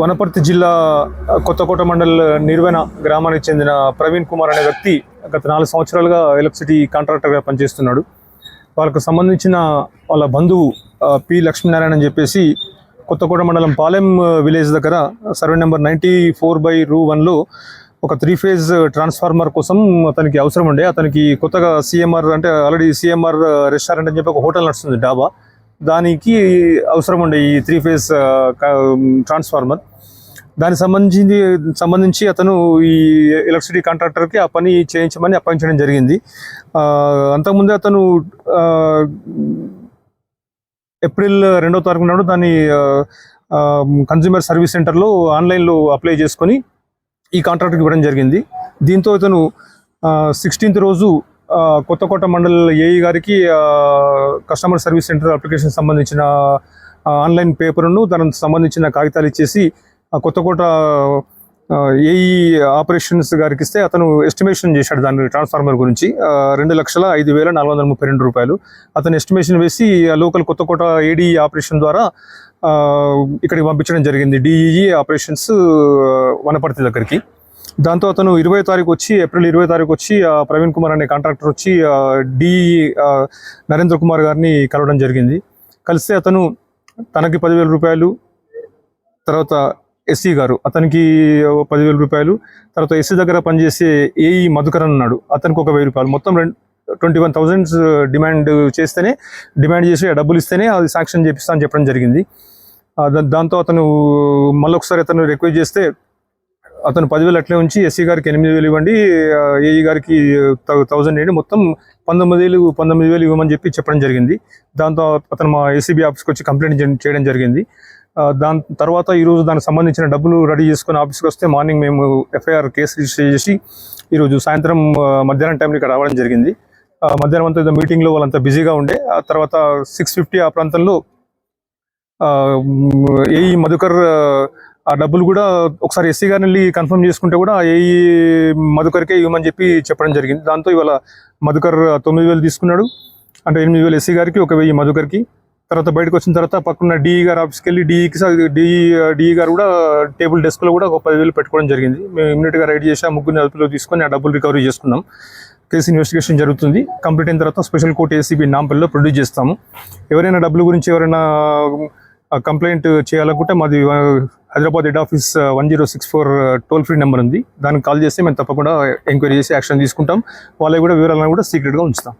వనపర్తి జిల్లా కొత్తకోట మండల్ నిర్వెన గ్రామానికి చెందిన ప్రవీణ్ కుమార్ అనే వ్యక్తి గత నాలుగు సంవత్సరాలుగా ఎలక్ట్రిసిటీ కాంట్రాక్టర్గా పనిచేస్తున్నాడు. వాళ్ళకు సంబంధించిన వాళ్ళ బంధువు పి లక్ష్మీనారాయణ అని చెప్పేసి కొత్తకోట మండలం పాలెం విలేజ్ దగ్గర survey number ninety four by రూ వన్లో ఒక త్రీ ఫేజ్ ట్రాన్స్ఫార్మర్ కోసం అతనికి అవసరం ఉండే. అతనికి కొత్తగా సిఎంఆర్ అంటే ఆల్రెడీ సిఎంఆర్ రెస్టారెంట్ అని చెప్పి ఒక హోటల్ నడుస్తుంది డాబా. దానికి అవసరం ఉండే ఈ త్రీ ఫేజ్ ట్రాన్స్ఫార్మర్. దానికి సంబంధించి సంబంధించి అతను ఈ ఎలక్ట్రిసిటీ కాంట్రాక్టర్కి ఆ పని చేయించమని అప్పగించడం జరిగింది. అంతకుముందే అతను ఏప్రిల్ రెండో తారీఖు నాడు దాన్ని కన్జ్యూమర్ సర్వీస్ సెంటర్లో ఆన్లైన్లో అప్లై చేసుకొని ఈ కాంట్రాక్ట్కి ఇవ్వడం జరిగింది. దీంతో ఇతను సిక్స్టీన్త్ రోజు కొత్తకోట మండల్ ఏఈ గారికి కస్టమర్ సర్వీస్ సెంటర్ అప్లికేషన్ సంబంధించిన ఆన్లైన్ పేపర్ను దానికి సంబంధించిన కాగితాలు ఇచ్చేసి కొత్తకోట ఏఈ ఆపరేషన్స్ గారికి ఇస్తే అతను ఎస్టిమేషన్ చేశాడు దాని ట్రాన్స్ఫార్మర్ గురించి. రెండు లక్షల ఐదు వేల నాలుగు వందల ముప్పై రెండు రూపాయలు. అతను ఎస్టిమేషన్ వేసి ఆ లోకల్ కొత్తకోట ఏడీ ఆపరేషన్ ద్వారా ఇక్కడికి పంపించడం జరిగింది. డిఈఈ ఆపరేషన్స్ వనపర్తి దగ్గరికి. దాంతో అతను ఇరవై తారీఖు వచ్చి ఏప్రిల్ ఇరవై తారీఖు వచ్చి ప్రవీణ్ కుమార్ అనే కాంట్రాక్టర్ వచ్చి డిఈ నరేంద్ర కుమార్ గారిని కలవడం జరిగింది. కలిస్తే అతను తనకి పదివేల రూపాయలు తర్వాత ఎస్సీ గారు అతనికి పదివేల రూపాయలు తర్వాత ఎస్సీ దగ్గర పనిచేసే ఏఈ మధుకరన్ ఉన్నాడు అతనికి ఒక వెయ్యి రూపాయలు. మొత్తం రెండు ట్వంటీ వన్ థౌజండ్స్ డిమాండ్ చేస్తేనే డిమాండ్ చేసి ఆ డబ్బులు ఇస్తేనే అది శాంక్షన్ చేపిస్తా అని చెప్పడం జరిగింది. దాంతో అతను మళ్ళీ ఒకసారి అతను రిక్వెస్ట్ చేస్తే అతను పదివేలు అట్లే ఉంచి ఎస్సీ గారికి ఎనిమిది వేలు ఇవ్వండి ఏఈ గారికి థౌజండ్ ఇవ్వండి మొత్తం పంతొమ్మిది వేలు పంతొమ్మిది వేలు ఇవ్వమని చెప్పి చెప్పడం జరిగింది. దాంతో అతను మా ఏసీబీ ఆఫీస్కి వచ్చి కంప్లైంట్ చేయడం జరిగింది. దాని తర్వాత ఈరోజు దానికి సంబంధించిన డబ్బులు రెడీ చేసుకుని ఆఫీస్కి వస్తే మార్నింగ్ మేము ఎఫ్ఐఆర్ కేసు రిజిస్టర్ చేసి ఈరోజు సాయంత్రం మధ్యాహ్నం టైంలో ఇక్కడ రావడం జరిగింది. మధ్యాహ్నం అంతా మీటింగ్లో వాళ్ళంతా బిజీగా ఉండే ఆ తర్వాత సిక్స్ ఫిఫ్టీ ఆ ప్రాంతంలో ఏఈ మధుకర్ ఆ, డబ్బులు కూడా ఒకసారి ఎస్సీ గారిని వెళ్ళి కన్ఫర్మ్ చేసుకుంటే కూడా ఏఈ మధుకర్కే ఇవ్వమని చెప్పి చెప్పడం జరిగింది. దాంతో ఇవాళ మధుకర్ తొమ్మిది వేలు తీసుకున్నాడు. అంటే ఎనిమిది వేలు ఎస్సీ గారికి ఒక వెయ్యి మధుకర్కి. తర్వాత బయటకు వచ్చిన తర్వాత పక్కన డిఈ గారు ఆఫీస్కి వెళ్ళి డిఈకి డిఈ డిఈ గారు కూడా టేబుల్ డెస్క్లో కూడా ఒక పదివేలు పెట్టుకోవడం జరిగింది. మేము ఇమ్మీడియట్గా రైడ్ చేసి ఆ ముగ్గురిని అదుపులో తీసుకొని ఆ డబ్బులు రికవరీ చేసుకున్నాం. కేసు ఇన్వెస్టిగేషన్ జరుగుతుంది. కంప్లీట్ అయిన తర్వాత స్పెషల్ కోర్ట్ ఏసీబీ నాంపల్లిలో ప్రొడ్యూస్ చేస్తాము. ఎవరైనా డబ్బుల గురించి ఎవరైనా కంప్లైంట్ చేయాలనుకుంటే మాది Hyderabad head office one zero six four toll free number ఉంది. దానికి కాల్ చేస్తే మేము తప్పకుండా ఎంక్వైరీ చేసి యాక్షన్ తీసుకుంటాం. వాళ్ళకి కూడా వివరాలను కూడా సీక్రెట్గా ఉంచుతాం.